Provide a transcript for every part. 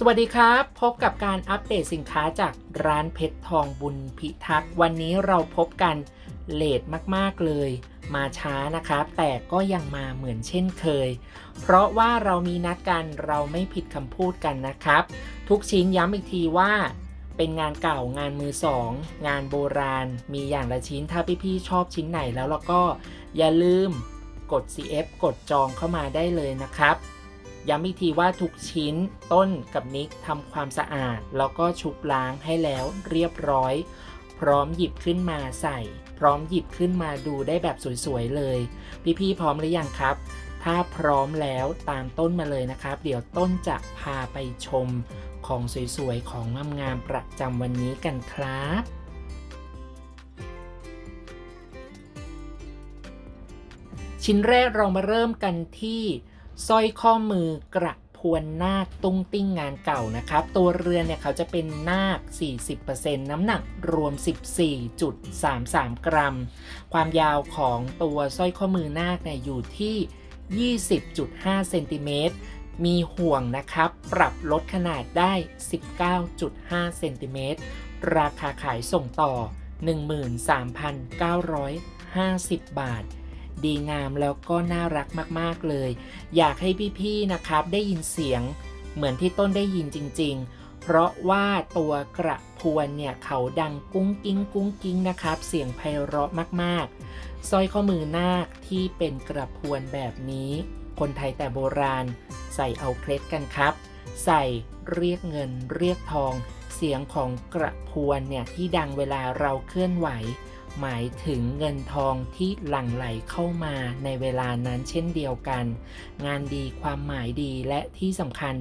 สวัสดีครับ พบกับการอัปเดตสินค้าจากร้านเพชรทองบุญพิทักษ์วันนี้เราพบกันเลทมากๆเลย มาช้านะครับ แต่ก็ยังมาเหมือนเช่นเคย เพราะว่าเรามีนัดกันเราไม่ผิดคำพูดกันนะครับ ทุกชิ้นย้ำอีกทีว่า เป็นงานเก่างานมือสองงานโบราณ มีอย่างละชิ้นถ้าพี่ๆชอบชิ้นไหนแล้วเราก็อย่าลืมกด CF กดจองเข้ามาได้เลยนะครับ ย้ำอีกทีว่าทุกชิ้นต้นกับนิกทำความสะอาด แล้วก็ชุบล้างให้แล้วเรียบร้อย พร้อมหยิบขึ้นมาใส่ พร้อมหยิบขึ้นมาดูได้แบบสวยๆเลย พี่ๆพร้อมหรือยังครับ ถ้าพร้อมแล้วตามต้นมาเลยนะครับ เดี๋ยวต้นจะพาไปชมของสวยๆ ของงามๆประจำวันนี้กันครับชิ้นแรกเรามาเริ่มกันที่ สร้อยข้อมือกระพวนนาคตุ้งติ้งงานเก่านะครับ ตัวเรือนเนี่ยเขาจะเป็นนาค 40%น้ำหนักรวม 14.33 กรัม ความยาวของตัวสร้อยข้อมือนาคเนี่ยอยู่ที่ 20.5 เซนติเมตรมีห่วงนะครับ ปรับลดขนาดได้ 19.5 เซนติเมตร ราคาขายส่งต่อ 13,950 บาท ดีงามแล้วก็น่ารักมากๆเลย อยากให้พี่ๆนะครับได้ยินเสียงเหมือนที่ต้นได้ยินจริง ๆ เพราะว่าตัวกระพวนเนี่ยเขาดังกุ้งกิ้งกุ้งกิ้งนะครับ เสียงไพเราะมากๆสร้อยข้อมือนาคที่เป็นกระพวนแบบนี้ คนไทยแต่โบราณ ใส่เอาเคล็ดกันครับ ใส่เรียกเงินเรียกทอง เสียงของกระพวนเนี่ยที่ดังเวลาเราเคลื่อนไหว หมายถึงเงินทองที่หลั่งไหลเข้ามาในเวลานั้นเช่นเดียวกัน งานดีความหมายดีและที่สำคัญ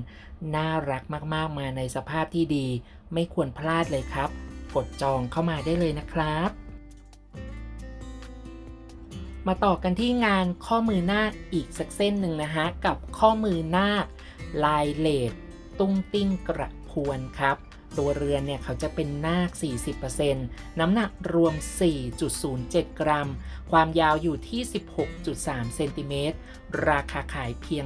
น่ารักมากๆมาในสภาพที่ดี ไม่ควรพลาดเลยครับ กดจองเข้ามาได้เลยนะครับ มาต่อกันที่งานข้อมือนาคอีกสักเส้นหนึ่งนะฮะกับข้อมือนาคลายเลดตุ้งติ้งกระพวนครับ ตัวเรือนเนี่ยเขาจะเป็นนาค 40%น้ำหนักรวม 4.07 กรัม ความยาวอยู่ที่ 16.3 เซนติเมตร ราคาขายเพียง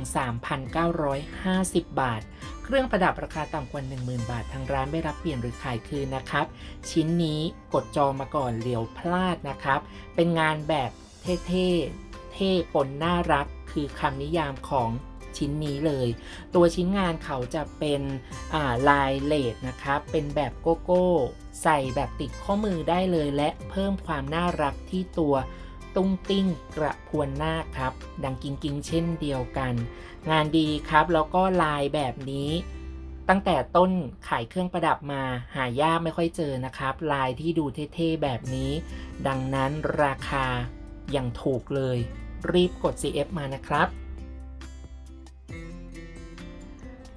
3,950 บาท เครื่องประดับราคาต่ำกว่า 10,000 บาท ทางร้านไม่รับเปลี่ยนหรือขายคืนนะครับ ชิ้นนี้กดจองมาก่อนเหลียวพลาดนะครับ เป็นงานแบบเท่ๆ เท่ปนน่ารัก คือคำนิยามของ ชิ้นนี้เลย ตัวชิ้นงานเขาจะเป็นลายเลดนะครับเป็นแบบโกโก้ ใส่แบบติดข้อมือได้เลย และเพิ่มความน่ารักที่ตัวตุ้งติ้งกระพวนหน้าครับ ดังกิงกิงเช่นเดียวกัน งานดีครับแล้วก็ลายแบบนี้ตั้งแต่ต้นขายเครื่องประดับมาหายากไม่ค่อยเจอนะครับ ลายที่ดูเท่ๆแบบนี้ ดังนั้นราคาอย่างถูกเลย รีบกด CF มานะครับ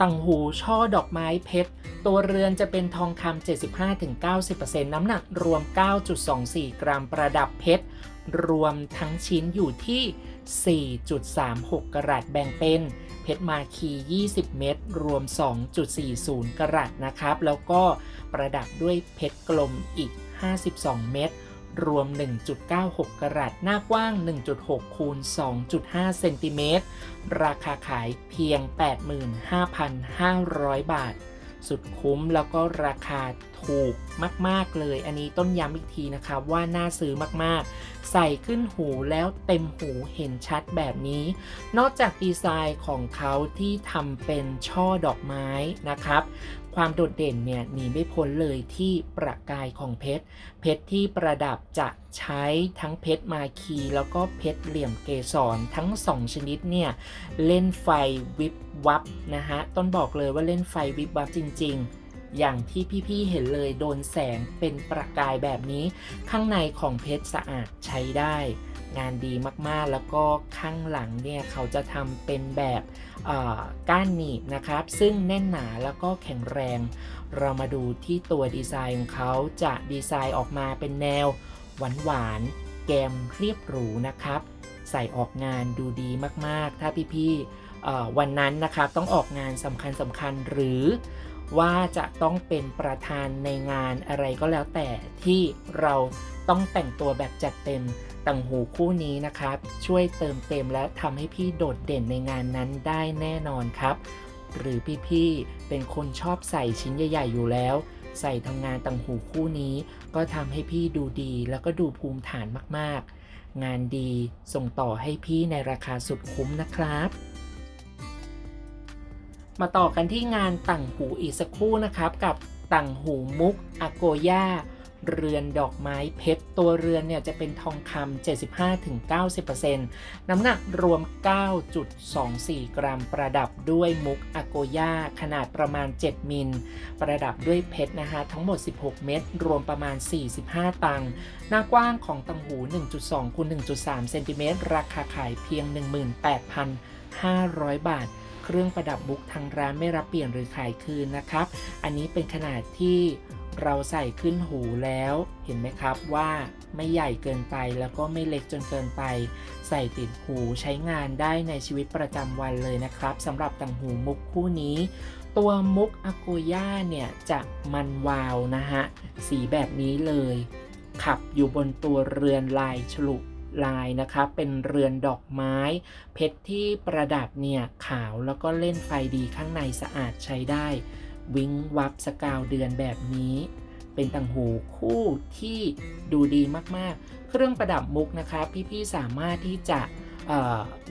ต่างหูช่อดอกไม้เพชร ตัวเรือนจะเป็นทองคำ 75-90%น้ำหนักรวม 9.24 กรัมประดับเพชร รวมทั้งชิ้นอยู่ที่ 4.36 กรัตแบ่งเป็น เพชรมาคี 20 เม็ดรวม 2.40 กรัตนะครับ แล้วก็ประดับด้วยเพชรกลมอีก 52 เม็ด รวม 1.96 กรัต หน้ากว้าง 1.6 คูณ 2.5 เซนติเมตร ราคาขายเพียง 85,500 บาท สุดคุ้มแล้วก็ราคาถูกมาก ๆ เลย อันนี้ต้นย้ำอีกทีนะครับว่าน่าซื้อมาก ๆ ใส่ขึ้นหูแล้วเต็มหูเห็นชัดแบบนี้ นอกจากดีไซน์ของเขาที่ทำเป็นช่อดอกไม้นะครับ ความโดดเด่นเนี่ยหนีไม่พ้นเลยที่ประกายของเพชร เพชรที่ประดับจะใช้ทั้งเพชรมาคี แล้วก็เพชรเหลี่ยมเกสรทั้ง 2 ชนิดเนี่ยเล่นไฟวิบวับนะฮะต้นบอกเลยว่าเล่นไฟวิบวับจริง ๆอย่างที่พี่ๆ เห็นเลยโดนแสงเป็นประกายแบบนี้ ข้างในของเพชรสะอาดใช้ได้ งานดีมากๆ แล้วก็ข้างหลังเนี่ยเขาจะทำเป็นแบบก้านหนีบนะครับ ซึ่งแน่นหนาแล้วก็แข็งแรง เรามาดูที่ตัวดีไซน์ของเขาจะดีไซน์ออกมาเป็นแนวหวานๆแกมเรียบหรูนะครับ ใส่ออกงานดูดีมากๆ ถ้าพี่ๆวันนั้นนะครับต้องออกงานสำคัญสำคัญหรือ ว่าจะต้องเป็นประธานในงานอะไรก็แล้วแต่ที่เราต้องแต่งตัวแบบจัดเต็มต่างหูคู่นี้นะครับ ช่วยเติมเต็มและทำให้พี่โดดเด่นในงานนั้นได้แน่นอนครับ หรือพี่ๆเป็นคนชอบใส่ชิ้นใหญ่ ๆ อยู่แล้ว ใส่ทำงานต่างหูคู่นี้ ก็ทำให้พี่ดูดีแล้วก็ดูภูมิฐานมากๆ งานดีส่งต่อให้พี่ในราคาสุดคุ้มนะครับ มาต่อกันที่งานต่างหูอีกสักคู่นะครับ กับต่างหูมุกอโกย่าเรือนดอกไม้เพชร ตัวเรือนเนี่ยจะเป็นทองคำ 75-90%น้ำหนักรวม 9.24 กรัม ประดับด้วยมุกอโกย่าขนาดประมาณ 7 มิล ประดับด้วยเพชรนะคะทั้งหมด 16 เม็ดรวมประมาณ 45 ตังค์หน้ากว้างของตังหู 1.2คูณ1.3 เซนติเมตรราคาขายเพียง 18,500 บาท เครื่องประดับบุ๊กทางร้านไม่รับเปลี่ยนหรือขายคืนนะครับ อันนี้เป็นขนาดที่เราใส่ขึ้นหูแล้วเห็นไหมครับว่าไม่ใหญ่เกินไปแล้วก็ไม่เล็กจนเกินไป ใส่ติดหูใช้งานได้ในชีวิตประจำวันเลยนะครับสำหรับต่างหูมุกคู่นี้ ตัวมุกอโกย่าเนี่ยจะมันวาวนะฮะสีแบบนี้เลย ขับอยู่บนตัวเรือนลายฉลุ ลายนะครับเป็นเรือนดอกไม้ เพชรที่ประดับเนี่ยขาวแล้วก็เล่นไฟดีข้างในสะอาดใช้ได้ วิ้งวับสกาวเดือนแบบนี้ เป็นต่างหูคู่ที่ดูดีมากๆ เครื่องประดับมุกนะครับพี่ๆสามารถที่จะ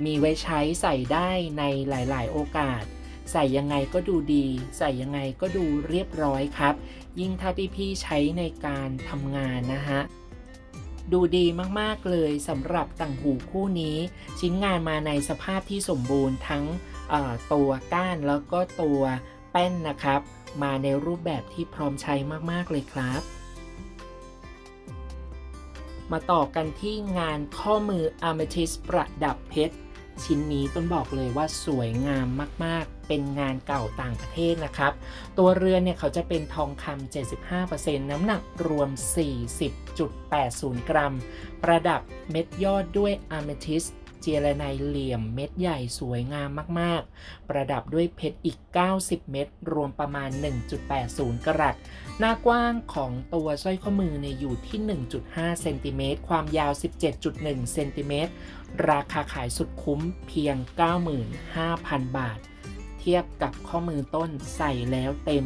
มีไว้ใช้ใส่ได้ในหลายๆ โอกาส ใส่ยังไงก็ดูดี ใส่ยังไงก็ดูเรียบร้อยครับ ยิ่งถ้าพี่ๆใช้ในการทำงานนะฮะ ดูดีมากๆเลยสำหรับต่างหูคู่นี้ ชิ้นงานมาในสภาพที่สมบูรณ์ทั้งตัวก้านแล้วก็ตัวแป้นนะครับ มาในรูปแบบที่พร้อมใช้มากๆเลยครับ มาต่อกันที่งานข้อมือ Amethyst ประดับเพชร ชิ้นนี้ต้นบอกเลยว่าสวยงามมากๆ เป็นงานเก่าต่างประเทศนะครับ ตัวเรือนเนี่ยเขาจะเป็นทองคำ75%น้ำหนักรวม 40.80 กรัม ประดับเม็ดยอดด้วย Amethyst เจลาไนเหลี่ยมเม็ดใหญ่สวยงามมากๆ ประดับด้วยเพชรอีก 90 เม็ดรวมประมาณ 1.80 กรัต หน้ากว้างของตัวสร้อยข้อมือเนี่ยอยู่ที่ 1.5 เซนติเมตร ความยาว 17.1 เซนติเมตร ราคาขายสุดคุ้มเพียง 95,000 บาท เทียบกับข้อมือต้นใส่แล้วเต็ม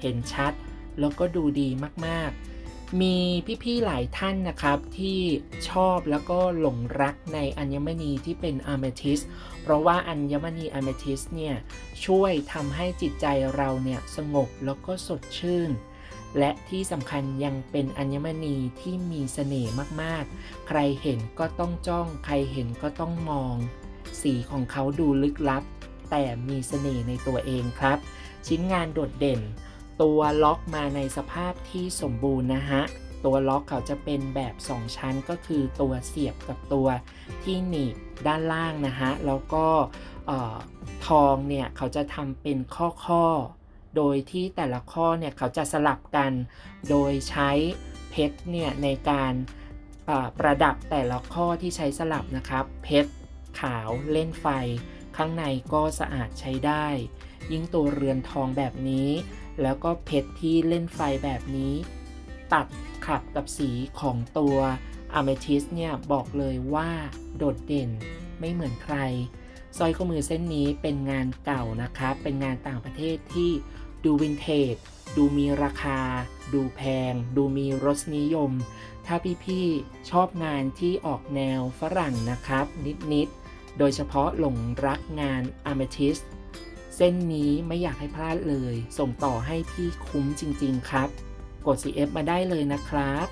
เห็นชัด แล้วก็ดูดีมากๆ มีพี่ๆหลายท่านนะครับที่ชอบแล้วก็หลงรักในอัญมณีที่เป็นอะเมทิสเพราะว่าอัญมณีอะเมทิสเนี่ยช่วยทำให้จิตใจเราเนี่ยสงบแล้วก็สดชื่น และที่สำคัญยังเป็นอัญมณีที่มีเสน่ห์มากๆ ใครเห็นก็ต้องจ้อง ใครเห็นก็ต้องมอง สีของเขาดูลึกลับ แต่มีเสน่ห์ในตัวเองครับ ชิ้นงานโดดเด่น ตัวล็อกมาในสภาพที่สมบูรณ์นะฮะ ตัวล็อกเขาจะเป็นแบบ 2 ชั้นก็คือตัวเสียบกับตัวที่หนีบด้านล่างนะฮะ แล้วก็ออทองเนี่ยเขาจะทำเป็นข้อข้อๆ โดยที่แต่ละข้อเนี่ยเขาจะสลับกัน โดยใช้เพชรเนี่ยในการประดับแต่ละข้อที่ใช้สลับนะครับ เพชรขาวเล่นไฟ ข้างในก็สะอาดใช้ได้ ยิ่งตัวเรือนทองแบบนี้ แล้วก็เพชรที่เล่นไฟแบบนี้ ตัดขับกับสีของตัวอะเมทิสเนี่ยบอกเลยว่าโดดเด่นไม่เหมือนใครสร้อยข้อมือเส้นนี้เป็นงานเก่านะครับ เป็นงานต่างประเทศที่ ดูวินเทจ ดูมีราคา ดูแพง ดูมีรสนิยม ถ้าพี่ๆ ชอบงานที่ออกแนวฝรั่งนะครับ นิดๆ โดยเฉพาะหลงรักงานอะเมทิสเส้นนี้ไม่อยากให้พลาดเลย ส่งต่อให้พี่คุ้มจริงๆครับ กด CF มาได้เลยนะครับ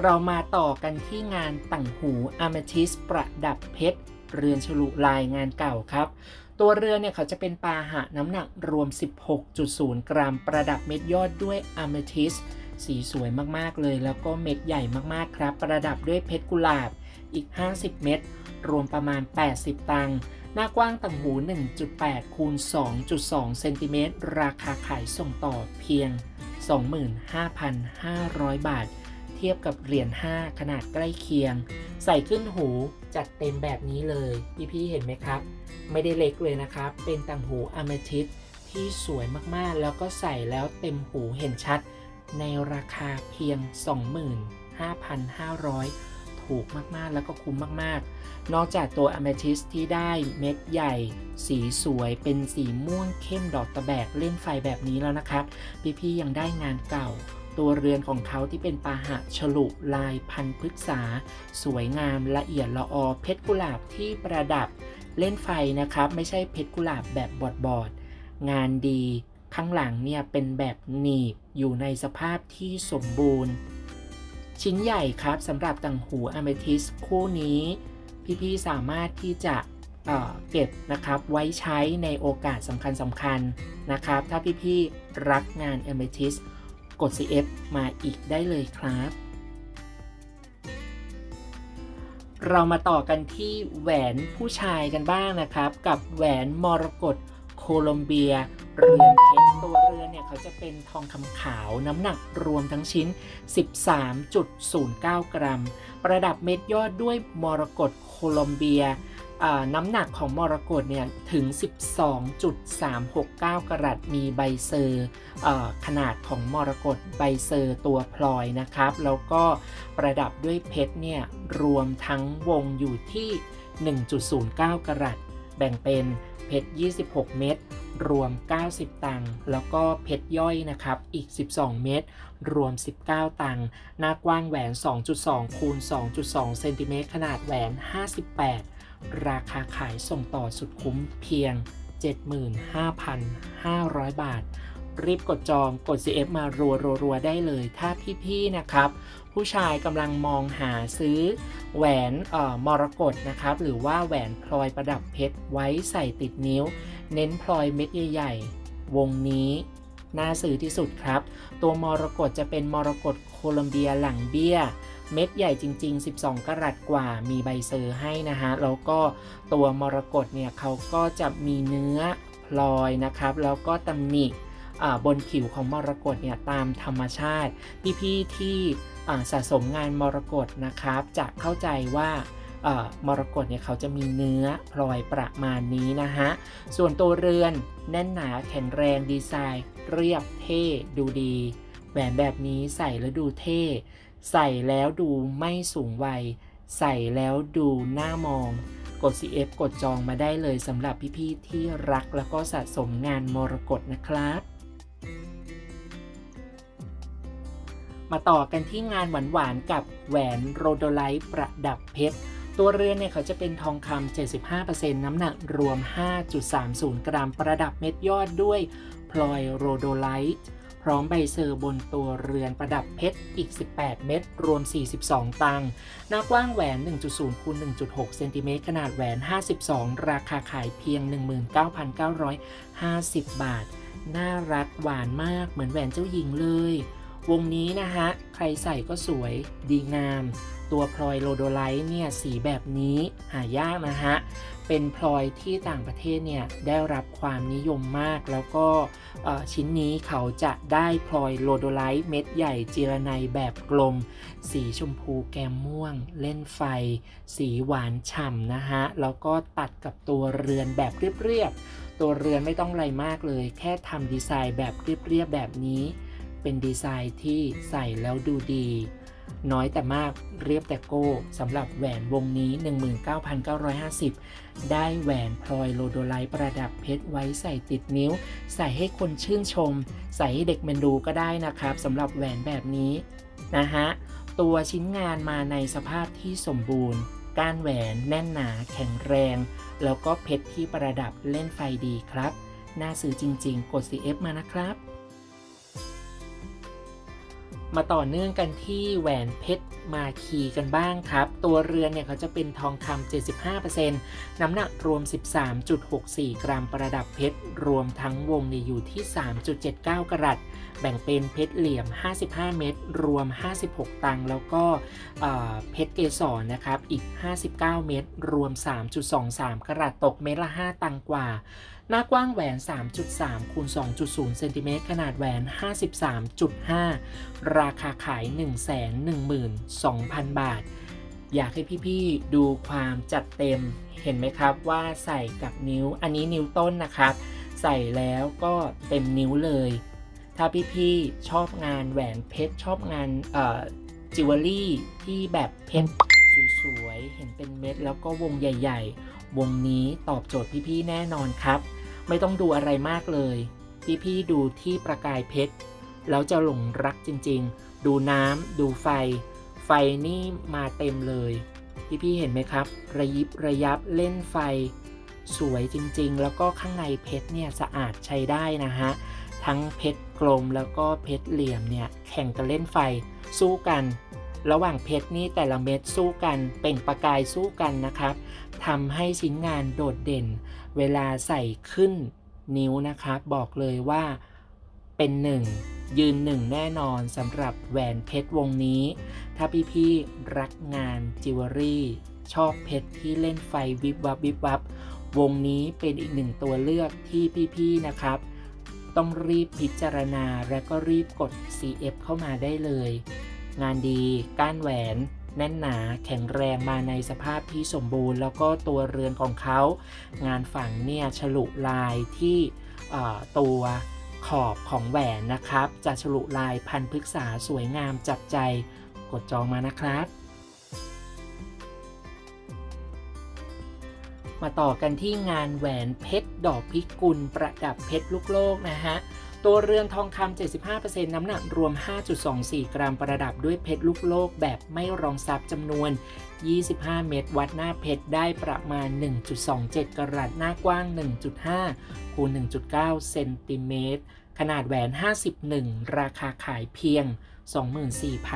เรามาต่อกันที่งานต่างหูอะเมทิสประดับเพชร เรือนฉลุลายงานเก่าครับ ตัวเรือเนี่ยเขาจะเป็นปาหะน้ำหนักรวม 16.0 กรัม ประดับเม็ดยอดด้วยอะเมทิสสีสวยมากๆเลย แล้วก็เม็ดใหญ่มากๆครับ ประดับด้วยเพชรกุหลาบอีก 50 เม็ดรวมประมาณ 80 ตังค์หน้ากว้างต่างหู 1.8 คูณ 2.2 เซนติเมตร ราคาขายส่งต่อเพียง 25,500 บาท เทียบกับเหรียญ5 ขนาดใกล้เคียง ใส่ขึ้นหูจัดเต็มแบบนี้เลยพี่ๆเห็นไหมครับ ไม่ได้เล็กเลยนะครับ เป็นต่างหูอะเมทิสที่สวยมากๆ แล้วก็ใส่แล้วเต็มหูเห็นชัด ในราคาเพียง 25,500ถถูกมากๆ แล้วก็คุ้มมากๆ นอกจากตัว Amethyst ที่ได้เม็ดใหญ่ สีสวยเป็นสีม่วงเข้มดอกตะแบกเล่นไฟแบบนี้แล้วนะครับ พี่ๆยังได้งานเก่า ตัวเรือนของเขาที่เป็นปาหะฉลุลายพันพฤกษา สวยงามละเอียดละออเพชรกุหลาบที่ประดับเล่นไฟนะครับ ไม่ใช่เพชรกุหลาบแบบบอดๆงานดีข้างหลังเนี่ยเป็นแบบหนีบอยู่ในสภาพที่สมบูรณ์ ชิ้นใหญ่ครับสำหรับต่างหูอเมทิสคู่นี้ พี่ๆสามารถที่จะเเก็บนะครับไว้ใช้ในโอกาสสำคัญสำคัญๆนะครับ ถ้าพี่ๆรักงานอเมทิส กด CF มาอีกได้เลยครับ เรามาต่อกันที่แหวนผู้ชายกันบ้างนะครับ กับแหวนมรกตโคลอมเบีย เรือนเพชรตัวเรือนเนี่ยเขาจะเป็นทองคำขาวน้ำหนักรวมทั้งชิ้น 13.09 กรัม ประดับเม็ดยอดด้วยมรกตโคลอมเบีย น้ำหนักของมรกตเนี่ยถึง 12.369 กรัตมีใบเซอร์ขนาดของมรกตใบเซอร์ตัวพลอยนะครับ แล้วก็ประดับด้วยเพชรเนี่ยรวมทั้งวงอยู่ที่ 1.09 กรัตแบ่งเป็นเพชร 26 เม็ดรวม 90 ตังค์แล้วก็เพชรย่อยนะครับ อีก 12 เม็ดรวม 19 ตังค์หน้ากว้างแหวน 2.2 คูณ 2.2 เซนติเมตรขนาดแหวน 58 ราคาขายส่งต่อสุดคุ้มเพียง 75,500 บาท รีบกดจองกด CF มารัวๆๆได้เลย ถ้าพี่ๆนะครับ ผู้ชายกำลังมองหาซื้อ แหวนเอ่อมรกตนะครับ หรือว่าแหวนพลอยประดับเพชรไว้ใส่ติดนิ้ว เน้นพลอยเม็ดใหญ่ๆ วงนี้น่าซื้อที่สุดครับ ตัวมรกตจะเป็นมรกตโคลัมเบียหลังเบี้ย เม็ดใหญ่จริง ๆ 12 กรัตกว่ามีใบเซอร์ให้นะฮะ แล้วก็ตัวมรกตเนี่ยเขาก็จะมีเนื้อพลอยนะครับ แล้วก็ตำหนิบนผิวของมรกตเนี่ยตามธรรมชาติ พี่ๆที่สะสมงานมรกตนะครับ จะเข้าใจว่ามรกตเนี่ยเขาจะมีเนื้อพลอยประมาณนี้นะฮะ ส่วนตัวเรือนแน่นหนาแข็งแรงดีไซน์ เรียบเท่ดูดีแหวนแบบนี้ใส่แล้วดูเท่ ใส่แล้วดูไม่สูงวัย ใส่แล้วดูน่ามอง กด CF กดจองมาได้เลยสำหรับพี่ๆที่รักแล้วก็สะสมงานมรกตนะครับ มาต่อกันที่งานหวานๆกับแหวนโรโดไลท์ประดับเพชรตัวเรือนเนี่ยเขาจะเป็นทองคำ 75%น้ำหนักรวม 5.30 กรัม ประดับเม็ดยอดด้วยพลอยโรโดไลท์ ร้อมใบเซอร์บนตัวเรือนประดับเพชรอีก 18 เม็ดรวม 42 ตังค์หน้ากว้างแหวน 1.0คูณ1.6 เซนติเมตรขนาดแหวน 52 ราคาขายเพียง 19,950 บาท น่ารักหวานมากเหมือนแหวนเจ้าหญิงเลย วงนี้นะฮะ ใครใส่ก็สวยดีงาม ตัวพลอยโลโดไลท์เนี่ยสีแบบนี้หายากนะฮะ เป็นพลอยที่ต่างประเทศเนี่ยได้รับความนิยมมาก แล้วก็ชิ้นนี้เขาจะได้พลอยโลโดไลท์เม็ดใหญ่จีรไนแบบกลม สีชมพูแก้มม่วง เล่นไฟ สีหวานฉ่ำนะฮะ แล้วก็ตัดกับตัวเรือนแบบเรียบๆ ตัวเรือนไม่ต้องอะไรมากเลย แค่ทำดีไซน์แบบเรียบๆแบบนี้ เป็นดีไซน์ที่ใส่แล้วดูดี น้อยแต่มากเรียบแต่โก้สำหรับแหวนวงนี้ 19,950 ได้แหวนพลอยโลโดไลท์ประดับเพชรไว้ใส่ติดนิ้ว ใส่ให้คนชื่นชม ใส่ให้เด็กเมนดูก็ได้นะครับสำหรับแหวนแบบนี้นะฮะตัวชิ้นงานมาในสภาพที่สมบูรณ์ ก้านแหวนแน่นหนาแข็งแรง แล้วก็เพชรที่ประดับเล่นไฟดีครับ น่าซื้อจริง ๆ กด CF มานะครับ มาต่อเนื่องกันที่แหวนเพชรมาคีกันบ้างครับ ตัวเรือนเนี่ยเขาจะเป็นทองคำ75%น้ำหนักรวม 13.64 กรัมประดับเพชร รวมทั้งวงเนี่ยอยู่ที่ 3.79 กรัตแบ่งเป็นเพชรเหลี่ยม 55 เม็ดรวม 56 ตังค์แล้วก็เเพชรเกสรนะครับอีก 59 เม็ดรวม 3.23 กรัตตกเม็ดละ 5 ตังกว่า หน้ากว้างแหวน 3.3คูณ2.0เซนติเมตรขนาดแหวน 53.5 ราคาขาย 112,000 บาท อยากให้พี่ๆดูความจัดเต็มเห็นไหมครับว่าใส่กับนิ้วอันนี้นิ้วต้นนะครับ ใส่แล้วก็เต็มนิ้วเลย ถ้าพี่ๆชอบงานแหวนเพชรชอบงานเอ่อจิวเวลรี่ที่แบบเพชรสวยๆ เห็นเป็นเม็ดแล้วก็วงใหญ่ ๆ วงนี้ตอบโจทย์พี่ๆ แน่นอนครับ ไม่ต้องดูอะไรมากเลยพี่ๆดูที่ประกายเพชร แล้วจะหลงรักจริงๆ ดูน้ำดูไฟ ไฟนี่มาเต็มเลยพี่ๆเห็นไหมครับ ระยิบระยับเล่นไฟ สวยจริงๆ แล้วก็ข้างในเพชรเนี่ยสะอาดใช้ได้นะฮะ ทั้งเพชรกลมแล้วก็เพชรเหลี่ยมเนี่ยแข่งกันเล่นไฟสู้กัน ระหว่างเพชรนี่แต่ละเม็ดสู้กันเปล่งประกายสู้กันนะครับทำให้ชิ้นงานโดดเด่น เวลาใส่ขึ้นนิ้วนะครับบอกเลยว่าเป็นหนึ่งยืนหนึ่งแน่นอนสำหรับแหวนเพชรวงนี้ ถ้าพี่ๆรักงานจิวเวลรี่ ชอบเพชรที่เล่นไฟวิบวับวิบวับ วงนี้เป็นอีกหนึ่งตัวเลือกที่พี่ๆนะครับ ต้องรีบพิจารณาและก็รีบกด CF เข้ามาได้เลย งานดี ก้านแหวน แน่นหนา แข็งแรงมาในสภาพที่สมบูรณ์ แล้วก็ตัวเรือนของเขา งานฝังเนี่ยฉลุลายที่ตัวขอบของแหวนนะครับ จะฉลุลายพันพฤกษาสวยงามจับใจ กดจองมานะครับ มาต่อกันที่งานแหวนเพชรดอกพิกุลประดับเพชรลูกโลกนะฮะ ตัวเรือนทองคำ 75%น้ำหนักรวม 5.24 กรัมประดับด้วยเพชรลูกโลกแบบไม่รองซับจำนวน 25 เม็ดวัดหน้าเพชรได้ประมาณ 1.27 กรัตหน้ากว้าง 1.5 คูณ 1.9 เซนติเมตร ขนาดแหวน 51 ราคาขายเพียง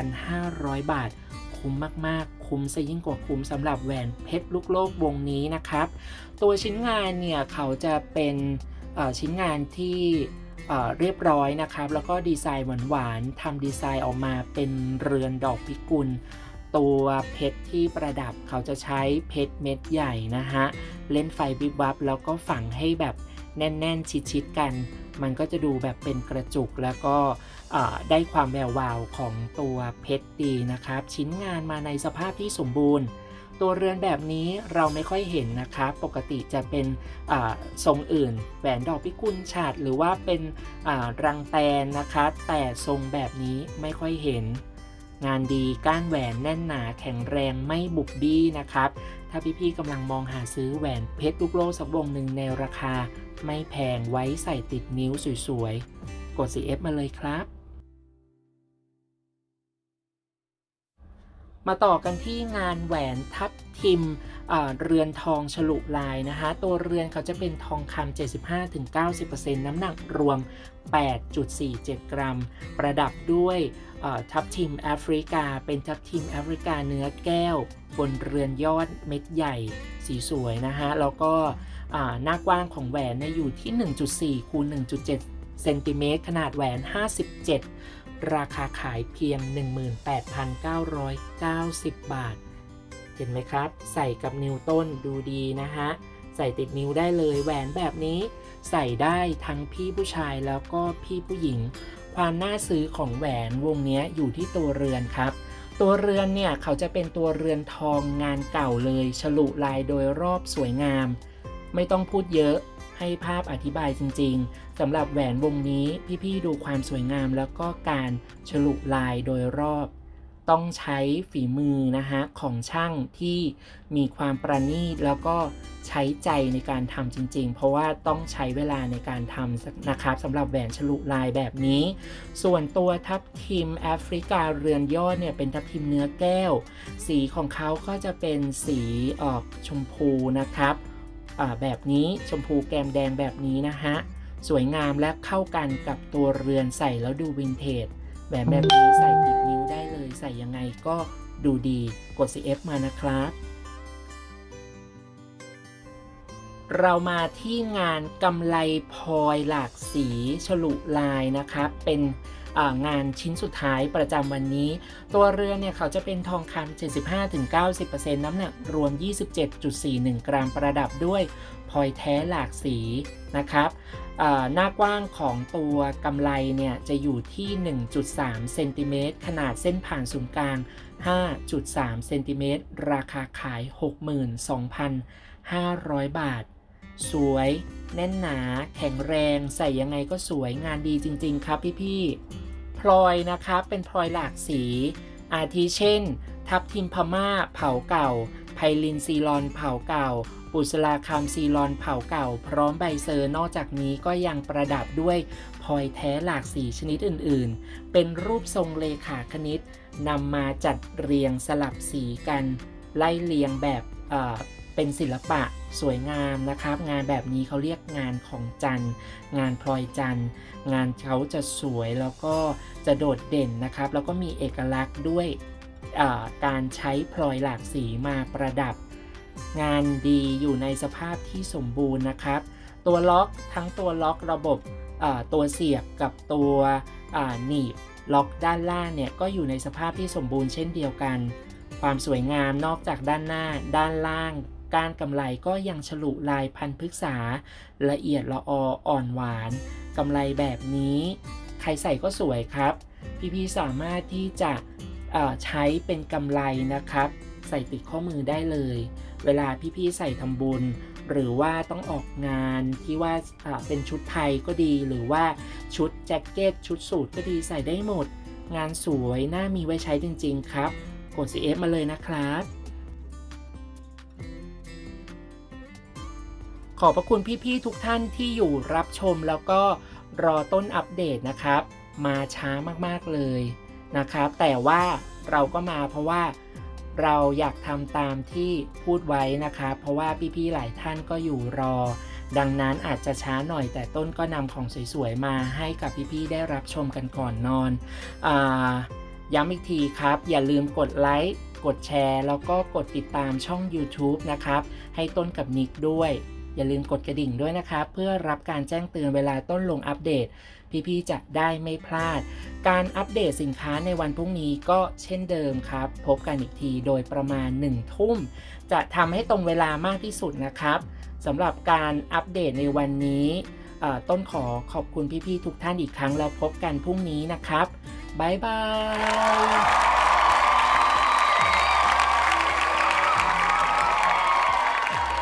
24,500 บาท คุ้มมาก ๆ คุ้มซะยิ่งกว่าคุ้มสำหรับแหวนเพชรลูกโลกวงนี้นะครับ ตัวชิ้นงานเนี่ย เขาจะเป็นชิ้นงานที่ เรียบร้อยนะครับ แล้วก็ดีไซน์หวานๆทำดีไซน์ออกมาเป็นเรือนดอกพิกุล ตัวเพชรที่ประดับเขาจะใช้เพชรเม็ดใหญ่นะฮะ เล่นไฟวิบวับ แล้วก็ฝังให้แบบแน่นๆ ชิดๆกัน มันก็จะดูแบบเป็นกระจุกแล้วก็ได้ความแวววาวของตัวเพชรดีนะครับ ชิ้นงานมาในสภาพที่สมบูรณ์ ตัวเรือนแบบนี้เราไม่ค่อยเห็นนะครับปกติจะเป็นทรงอื่นแหวนดอกพิกุลฉาดหรือว่าเป็นรังแตนนะคะ แต่ทรงแบบนี้ไม่ค่อยเห็น งานดีก้านแหวนแน่นหนาแข็งแรงไม่บุบบี้นะครับ ถ้าพี่ๆกำลังมองหาซื้อแหวนเพชรลูกโลกสักวงหนึ่งในราคา ไม่แพงไว้ใส่ติดนิ้วสวยๆ กด CF มาเลยครับ มาต่อกันที่งานแหวนทับทิมเรือนทองฉลุลายนะคะ ตัวเรือนเขาจะเป็นทองคำ75-90%น้ำหนักรวม 8.47 กรัม ประดับด้วยทับทิมแอฟริกา เป็นทับทิมแอฟริกาเนื้อแก้ว บนเรือนยอดเม็ดใหญ่สีสวยนะฮะแล้วก็หน้ากว้างของแหวนเนี่ยอยู่ที่ 1.4คูณ1.7เซนติเมตรขนาดแหวน 57 ราคาขายเพียง 18,990 บาท เห็นไหมครับ ใส่กับนิ้วต้นดูดีนะฮะ ใส่ติดนิ้วได้เลยแหวนแบบนี้ ใส่ได้ทั้งพี่ผู้ชายแล้วก็พี่ผู้หญิง ความน่าซื้อของแหวนวงนี้อยู่ที่ตัวเรือนครับ ตัวเรือนเนี่ยเขาจะเป็นตัวเรือนทองงานเก่าเลย ฉลุลายโดยรอบสวยงาม ไม่ต้องพูดเยอะให้ภาพอธิบายจริง ๆ สำหรับแหวนวงนี้พี่ๆดูความสวยงามแล้วก็การฉลุลายโดยรอบ ต้องใช้ฝีมือนะฮะของช่างที่มีความประณีตแล้วก็ใช้ใจในการทำจริง ๆ เพราะว่าต้องใช้เวลาในการทำนะครับสำหรับแหวนฉลุลายแบบนี้ ส่วนตัวทับทิมแอฟริกาเรือนยอดเนี่ยเป็นทับทิมเนื้อแก้ว สีของเขาก็จะเป็นสีออกชมพูนะครับแบบนี้ชมพูแกมแดงแบบนี้นะฮะ สวยงามและเข้ากันกับตัวเรือนใส่แล้วดูวินเทจแหวนแบบนี้ใส่ติดนิ้วได้เลยใส่ยังไงก็ดูดีกด CF มานะครับ เรามาที่งานกำไลพลอยหลากสีฉลุลายนะครับ เป็นอ่า งานชิ้นสุดท้ายประจำวันนี้ ตัวเรือนเนี่ยเขาจะเป็นทองคำ75-90%น้ำหนักรวม 27.41 กรัมประดับด้วยพลอยแท้หลากสีนะครับหน้ากว้างของตัวกำไลเนี่ยจะอยู่ที่ 1.3 เซนติเมตรขนาดเส้นผ่านศูนย์กลาง 5.3 เซนติเมตรราคาขาย 62,500 บาท สวย แน่นหนา แข็งแรง ใส่ยังไงก็สวยงานดีจริง ๆ ครับพี่ๆพลอยนะครับเป็นพลอยหลากสี อาทิเช่น ทับทิมพม่า เผาเก่า ไพลินซีลอนเผาเก่าปุสลาคามซีลอนเผาเก่า พร้อมใบเซอร์นอกจากนี้ก็ยังประดับด้วยพลอยแท้หลากสีชนิดอื่นๆ เป็นรูปทรงเลขาคณิตนำมาจัดเรียงสลับสีกัน ไล่เรียงแบบ เป็นศิลปะสวยงามนะครับ งานแบบนี้เขาเรียกงานของจันงานพลอยจันงานเขาจะสวยแล้วก็จะโดดเด่นนะครับ แล้วก็มีเอกลักษณ์ด้วยการใช้พลอยหลากสีมาประดับ งานดีอยู่ในสภาพที่สมบูรณ์นะครับ ตัวล็อกทั้งตัวล็อกระบบตัวเสียบกับตัวหนีบล็อกด้านล่างเนี่ยก็อยู่ในสภาพที่สมบูรณ์เช่นเดียวกัน ความสวยงามนอกจากด้านหน้าด้านล่าง ก้านกำไลก็ยังฉลุลายพันพฤกษา ละเอียดละอออ่อนหวานกำไลแบบนี้ ใครใส่ก็สวยครับ พี่ๆสามารถที่จะใช้เป็นกำไลนะครับ ใส่ติดข้อมือได้เลย เวลาพี่ๆใส่ทำบุญ หรือว่าต้องออกงานที่ว่าอ่าเป็นชุดไทยก็ดีหรือว่าชุดแจ็คเก็ตชุดสูทก็ดีใส่ได้หมด งานสวยน่ามีไว้ใช้จริง ๆ ครับ กด CF มาเลยนะครับ ขอบพระคุณพี่ๆทุกท่านที่อยู่รับชมแล้วก็รอต้นอัปเดตนะครับ มาช้ามากๆเลยนะครับ แต่ว่าเราก็มาเพราะว่าเราอยากทำตามที่พูดไว้นะครับ เพราะว่าพี่ๆหลายท่านก็อยู่รอ ดังนั้นอาจจะช้าหน่อยแต่ต้นก็นำของสวยๆมาให้กับพี่ๆได้รับชมกันก่อนนอนอย้ำอีกทีครับ อย่าลืมกดไลค์กดแชร์ แล้วก็กดติดตามช่อง YouTube นะครับ ให้ต้นกับนิกด้วย อย่าลืมกดกระดิ่งด้วยนะครับ เพื่อรับการแจ้งเตือนเวลาต้นลงอัปเดต พี่ๆจะได้ไม่พลาด การอัปเดตสินค้าในวันพรุ่งนี้ก็เช่นเดิมครับ พบกันอีกทีโดยประมาณ 1 ทุ่ม จะทำให้ตรงเวลามากที่สุดนะครับสำหรับการอัปเดตในวันนี้ต้นขอขอบคุณพี่ๆทุกท่านอีกครั้งแล้วพบกันพรุ่งนี้นะครับ บ๊ายบาย